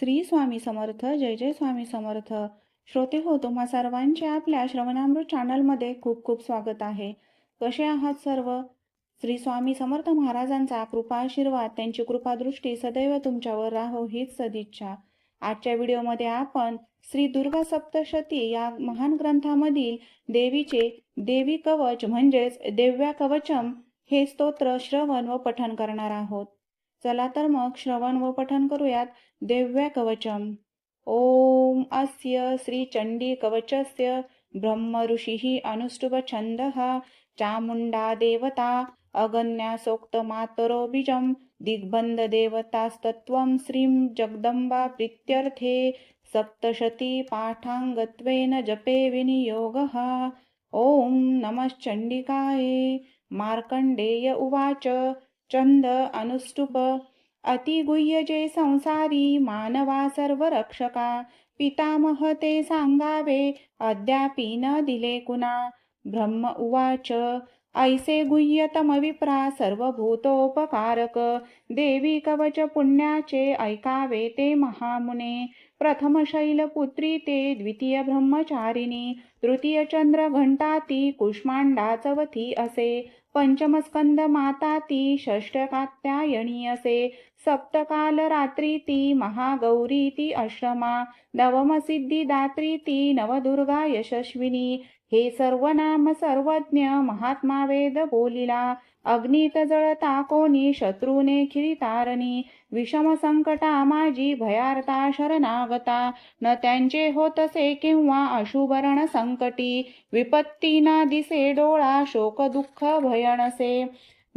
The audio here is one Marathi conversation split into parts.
श्री स्वामी समर्थ जय जय स्वामी समर्थ. श्रोते हो तुम्हा सर्वांचे आपल्या श्रवणामृत चॅनलमध्ये खूप खूप स्वागत आहे. कसे आहात सर्व? श्री स्वामी समर्थ महाराजांचा कृपा आशीर्वाद त्यांची कृपादृष्टी सदैव तुमच्यावर राहो हीच सदिच्छा. आजच्या व्हिडिओमध्ये आपण श्री दुर्गा सप्तशती या महान ग्रंथामधील देवीचे देवी कवच म्हणजेच देव्या कवचम हे स्तोत्र श्रवण व पठन करणार आहोत. चला तर मग श्रवण व पठन करूयात. देव्या कवचम. ओम अस्य श्रीचण्डी कवचस्य. ब्रह्म ऋषिः अनुष्टुभ छंद चामुंडा देवता. अगन्यासोक्तमातरो बीजं दिग्बन्धदेवतास्तत्त्वं श्रीं जगदम्बा प्रीत्यर्थे. सप्तशती पाठांगत्वेन जपे विनियोगः. ॐ नमश्चण्डिकायै मार्कण्डेय उवाच. चंद अनुष्टुप अतिगुह्यजे संसारी मानवा सर्व रक्षका पितामह ते सांगावे अद्यापि न दिले कुणा. ब्रह्म उवाच ऐसे गुह्यतमविप्रा सर्वभूतोपकारक देवी कवच पुण्याचे ऐकावे ते महामुने. प्रथमशैलपुत्री ते द्वितीय ब्रह्मचारिणी तृतीय चंद्र घंटा ती कुष्मांडा चवथी असे पंचमस्कंद माता ती षष्ठ कात्यायणी असे सप्तकाल रात्री ती महागौरी ती अष्टमा नवमसिद्धिदात्री ती नवदुर्गा यशस्विनी हे सर्व नाम सर्वज्ञ महात्मा वेद बोलिला. अग्नित जळता कोणी शत्रूने खिरितारणी विषम संकटा माझी भयार्ता शरणागता. न त्यांचे होतसे किंवा अशुभरण संकटी. विपत्ती ना दिसे डोळा शोक दुःख भयणसे.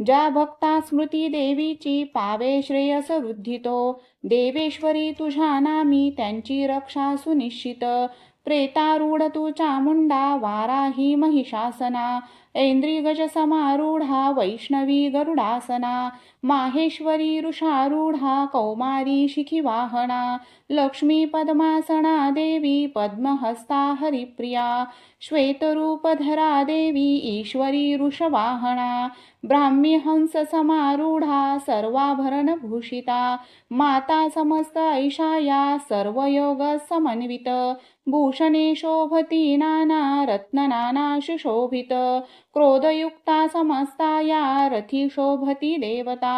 ज्या भक्ता स्मृती देवीची पावे श्रेयस वृद्धितो. देवेश्वरी तुझ्या नामी त्यांची रक्षा सुनिश्चित. प्रेतारूढ तू चामुंडा वाराही महिषासना ऐंद्रिगज समारूढा वैष्णवी गरुडासना माहेश्वरी ऋषारूढा कौमारी शिखिवाहना लक्ष्मी पद्मासना देवी पद्महस्ता हरिप्रिया श्वेतरूपधरा देवी ईश्वरी वृषवाहना ब्राह्मी हंस समारूढा सर्वाभरणभूषिता माता समस्त ऐशाया सर्वयोग समन्वित भूषणे शोभती नाना रत्ननाना सुशोभित क्रोधयुक्ता समस्ता या रथी शोभती देवता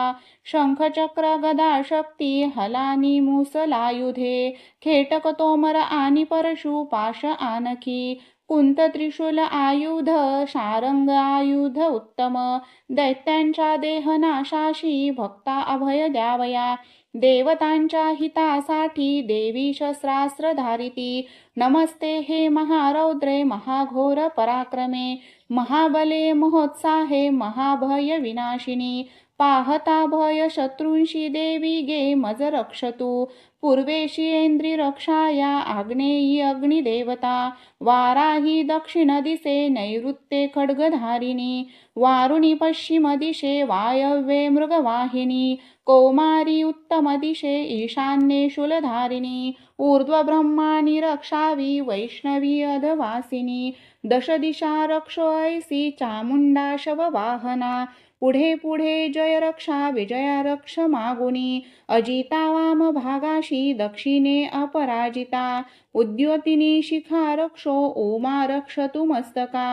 शंखचक्र गदा शक्ती हलानी मुसलायुधे खेटक तोमर आणि परशु पाश आनखी कुंत त्रिशूल आयुध शारंग आयुध उत्तम दैत्यांच्या देहनाशाशी भक्ता अभय द्यावया देवतांच्या हितासाठी देवी शस्त्रास्त्र धारिती नमस्ते हे महारौद्रे महाघोर पराक्रमे महाबले महोत्साहे महाभय विनाशिनी पाहता भय शत्रूंशी देवी गे मज रक्षतु. पूर्वेशी रक्षाया आग्नेयी अग्निदेवता. वाराही दक्षिण दिसे नैऋत्ये खड्गधारिणी. वारुणी पश्चिम दिशे वायव्ये मृगवाहिनी. कौमारी उत्तम दिशे ईशान्ये शूलधारिणी. ऊर्ध्वब्रह्माणि रक्षावी वैष्णवी अधवासिनी. दश दिशा रक्षो ऐसी चामुंडा शववाहना. पुढे पुढे जय रक्षा विजया रक्ष मागुनी अजिता वाम भागाशी दक्षिणे अपराजिता उद्योतिनी शिखा रक्षो ओमा रक्षतु मस्तका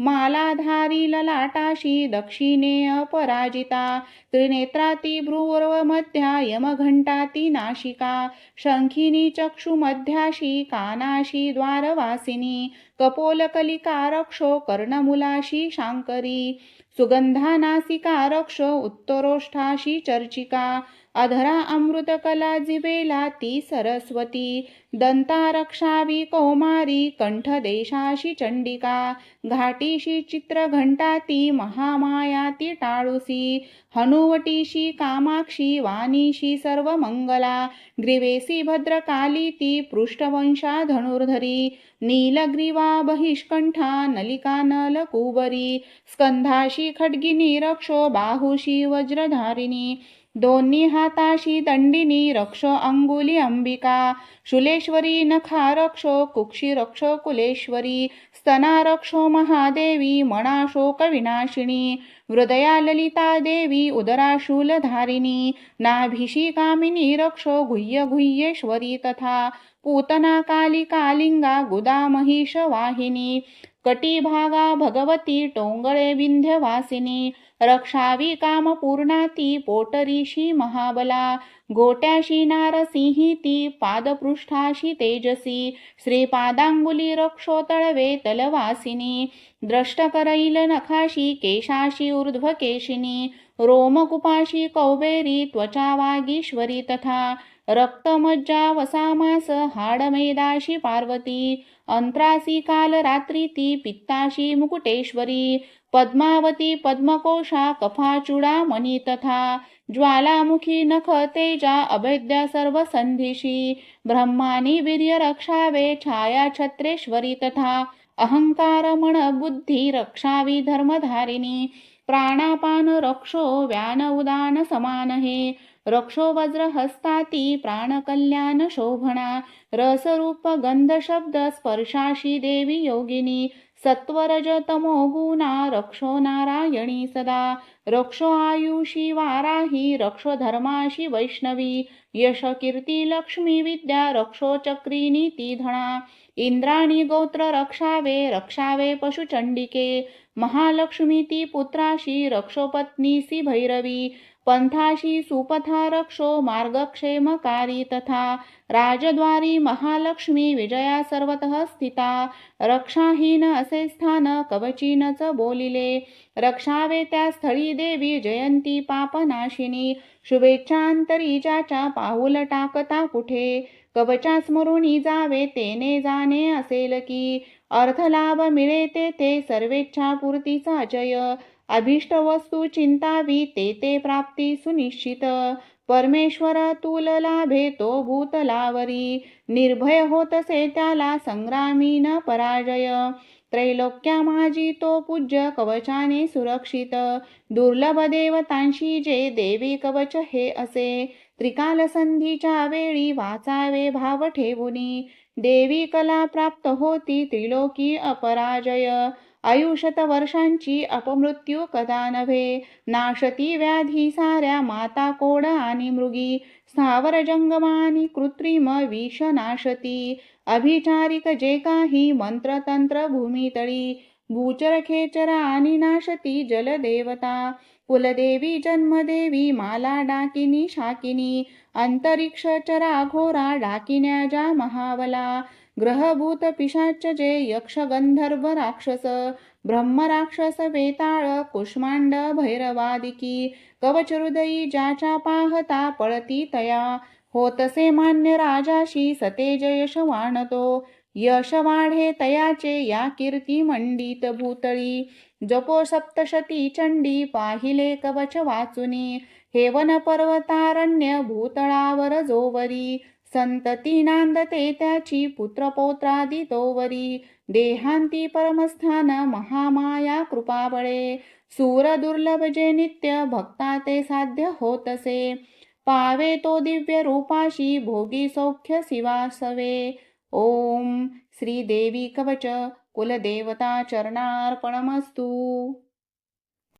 मालाधारी ललाटाशी दक्षिणे अपराजिता त्रिनेत्राती भ्रुवर्वमध्या यमघंटाती नाशिका शंखिनी चक्षुमध्याशी कानाशी द्वारवासिनी कपोलकलिका रक्षो कर्णमुलाशी शांकरी सुगंधानासिका रक्ष उत्तरोष्ठाशी चर्चिका अधरा अमृतकला जिबेला ती सरस्वती दंतारक्षावी कौमारी कंठदेशाशी चंडिका घाटीशी चित्रघंटा ती महामाया ती टाळुसी हनुवटीशी कामाक्षी वाणीशी सर्वमंगला ग्रीवेसी भद्रकाली ती पृष्ठवंशा धनुर्धरी नीलग्रीवा बहिष्कंठा नलिका नलकुबरी स्कंधाशी खड्गिनी रक्षो बाहुशी वज्रधारिणी दोन्ही हाताशी दंडिनी रक्ष अंगुली अंबिका शुलेश्वरी नखा रक्षो कुक्षी रक्षो कुलेश्वरी स्तना रक्षो महादेवी मणा शोक विनाशिनी हृदया ललिता देवी उदराशूलधारिणी नाभिषी कामिनी रक्षो गुह्य गुह्येश्वरी तथा पूतना काली कालिंगा गुदा महिष वाहिनी कटिभागा भगवती टोंगळे विंध्यवासिनी रक्षावी कामपूर्णाती पोटरीशी महाबला गोट्याशी नारसिंही ती पादपृष्ठाशी तेजसी श्रीपादांगुली रक्षोतळवे तलवासिनी द्रष्टकरैल नखाशी केशाशी ऊर्ध्वकेशिनी रोमकुपाशी कौबेरी त्वचा वागीश्वरी तथा रक्तमज्जा वसामास हाडमेदाशी पार्वती अंत्रासी काल रात्री ती पित्ताशी मुकुटेश्वरी पद्मावती पद्मकोशा कफाचुडा मनी तथा ज्वालामुखी नख तेजा अभेद्य सर्व संधिशी ब्रह्मानी वीर्य रक्षावे छाया छत्रेश्वरी तथा अहंकार मन बुद्धी रक्षावी धर्मधारिणी प्राणापान रक्षो व्यान उदान समान हे रक्षो वज्र हस्ताती प्राणकल्याण शोभना रसरूप गंध शब्द स्पर्शाशी देवी योगिनी सत्वरजतमोगुणा गुणा रक्षो नारायणी सदा। रक्षो आयुषी वाराही रक्षो धर्माशी वैष्णवी। यश कीर्ती लक्ष्मी विद्या रक्षो चक्री नीती धणा। इंद्राणी गोत्र रक्षावे रक्षावे पशुचंडिके महालक्ष्मी ती पुत्राशी रक्षो पत्नीसी भैरवी। पंथाशी सुपथा रक्षो मार्गक्षेमकारी तथा राजद्वारी महालक्ष्मी विजया सर्वतः स्थिता। रक्षाहीन असे स्थान कवचीनच बोलिले। रक्षावे त्या स्थळी देवी जयंती पापनाशिनी। शुभेच्छांतरीजाच्या पाऊल टाकता कुठे। कवचा स्मरुणी जावे तेने जाणे असेल की। अर्थलाभ मिळे ते सर्वेच्छापूर्तीचा जय। अभीष्टवस्तू चिंतावी ते ते प्राप्ती सुनिश्चित। परमेश्वर तुल लाभे तो भूतलावरी निर्भय होतसे त्याला संग्रामी न पराजय। त्रैलोक्या माझी तो पूज्य कवचाने सुरक्षित। दुर्लभ देवतांशी जे देवी कवच हे असे। त्रिकाल संधीच्या वेळी वाचावे भाव ठेवुनी। देवी कला प्राप्त होती त्रिलोकी अपराजय। आयुषत वर्षांची अपमृत्यू कदा नव्हे? नाशती व्याधी साऱ्या माता कोड आणि मृगी स्थावर जंगमानी कृत्रिम विष नाशती अभिचारिक जे काही मंत्रतंत्र भूमितळी भूचर खेचर आणि नाशती जलदेवता कुलदेवी जन्मदेवी माला डाकिनी शाकिनी अंतरिक्ष चरा घोरा डाकिन्या ज्या महावला ग्रहभूत पिशाच जे यक्ष गंधर्व राक्षस ब्रह्म राक्षस वेताळ कुष्मांड भैरवादिकी कवच हृदयी ज्याच्या पाहता पळती तया होतसे मान्य राजाशी सतेज यश वाणतो यश वाढे तयाचे या कीर्ती मंडित भूतळी जपो सप्तशती चंडी पाहिले कवच वाचुनी हेवन पर्वतारण्य भूतळावर जोवरी संतती नांदते त्याची पुत्रपौत्रादी तोवरी देहांती परमस्थान महामाया कृपाबळे। सूर दुर्लभ जे नित्य भक्ता ते साध्य होतसे। पावे तो दिव्य रूपाशी भोगी सौख्य शिवासवे ओम श्रीदेवी कवच कुलदेवता चरणार्पणमस्तू।